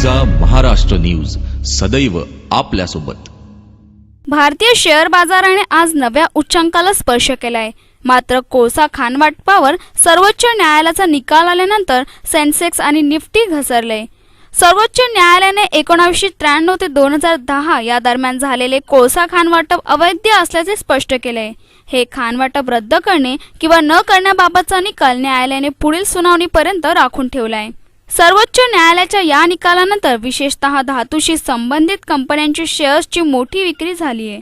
ऊर्जा महाराष्ट्र न्यूज. सदैव आपल्यासोबत. भारतीय शेअर बाजाराने आज नव्या उच्चांकाला स्पर्श केलाय. मात्र कोळसा खान वाटपावर सर्वोच्च न्यायालयाचा निकाल आल्यानंतर सेन्सेक्स आणि निफ्टी घसरले सर्वोच्च न्यायालयाने एकोणावीसशे त्र्याण्णव ते दोन हजार दहा या दरम्यान झालेले कोळसा खान वाटप अवैध असल्याचे स्पष्ट केले हे खान वाटप रद्द करणे किंवा न करण्याबाबतचा निकाल न्यायालयाने पुढील सुनावणीपर्यंत राखून ठेवलाय. सर्वोच्च न्यायालयाच्या या निकालानंतर विशेषतः धातूशी संबंधित कंपन्यांची शेअर्सची मोठी विक्री झाली आहे.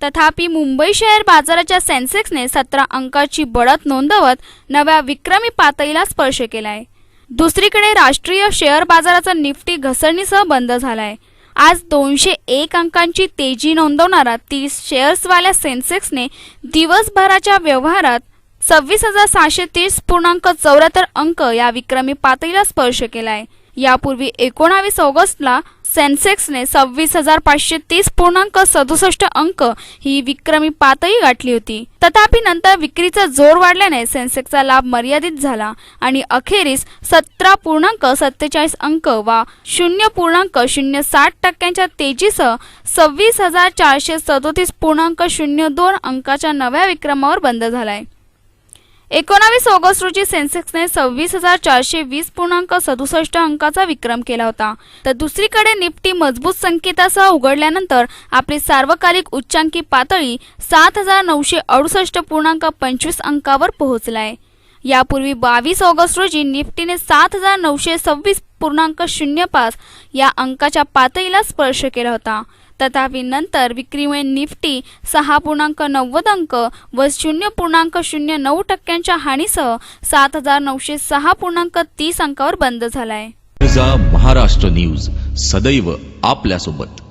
तथापि मुंबई शेअर बाजाराच्या सेन्सेक्सने सतरा अंकाची बढत नोंदवत नव्या विक्रमी पातळीला स्पर्श केलाय. दुसरीकडे राष्ट्रीय शेअर बाजाराचा निफ्टी घसरणीसह बंद झालाय. आज दोनशे एक अंकांची तेजी नोंदवणारा तीस शेअर्सवाल्या सेन्सेक्सने दिवसभराच्या व्यवहारात सव्वीस हजार सहाशे तीस पूर्णांक चौऱ्याहत्तर अंक या विक्रमी पातळीला स्पर्श केलाय. यापूर्वी एकोणावीस ऑगस्टला सेन्सेक्सने सव्वीस हजार पाचशे तीस पूर्णांक सदुसष्ट अंक ही विक्रमी पातळी गाठली होती. तथापि नंतर विक्रीचा जोर वाढल्याने सेन्सेक्सचा लाभ मर्यादित झाला आणि अखेरीस सतरा पूर्णांक सत्तेचाळीस अंक वा शून्य पूर्णांक शून्य साठ टक्क्यांच्या तेजीसह सव्वीस हजार चारशे सदोतीस पूर्णांक शून्य दोन अंकाच्या नव्या विक्रमावर बंद झालाय. एकोणावीस ऑगस्ट रोजी सेन्सेक्सने सव्वीस हजार चारशे वीस पूर्णांक सदुसष्ट अंकाचा विक्रम केला होता. तर दुसरीकडे निफ्टी मजबूत संकेतासह उघडल्यानंतर आपली सार्वकालिक उच्चांकी पातळी सात हजार नऊशे अडुसष्ट पूर्णांक पंचवीस अंकावर पोहोचलाय. यापूर्वी बावीस ऑगस्ट रोजी निफ्टीने सात हजार नऊशे सव्वीस पूर्णांक शून्य पाच या अंकाच्या पातळीला स्पर्श केला होता. तथापि नंतर विक्रीमुळे निफ्टी सहा पूर्णांक नव्वद अंक व शून्य पूर्णांक शून्य नऊ टक्क्यांच्या हानीसह सात हजार नऊशे सहा पूर्णांक तीस अंकावर बंद झालाय. महाराष्ट्र न्यूज. सदैव आपल्यासोबत.